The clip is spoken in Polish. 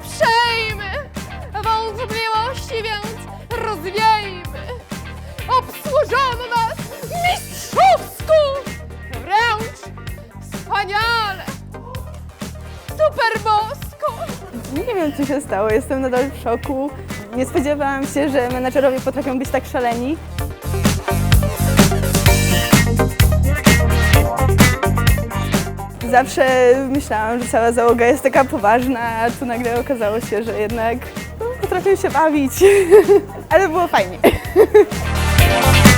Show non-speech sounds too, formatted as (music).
uprzejmy. Wątpliwości więc rozwiejmy. Obsłużono nas mistrzowsku, wręcz wspaniale, super bosko. Nie wiem, co się stało. Jestem nadal w szoku. Nie spodziewałam się, że menedżerowie potrafią być tak szaleni. Zawsze myślałam, że cała załoga jest taka poważna, a tu nagle okazało się, że jednak no, potrafią się bawić. (laughs) Ale było fajnie. (laughs)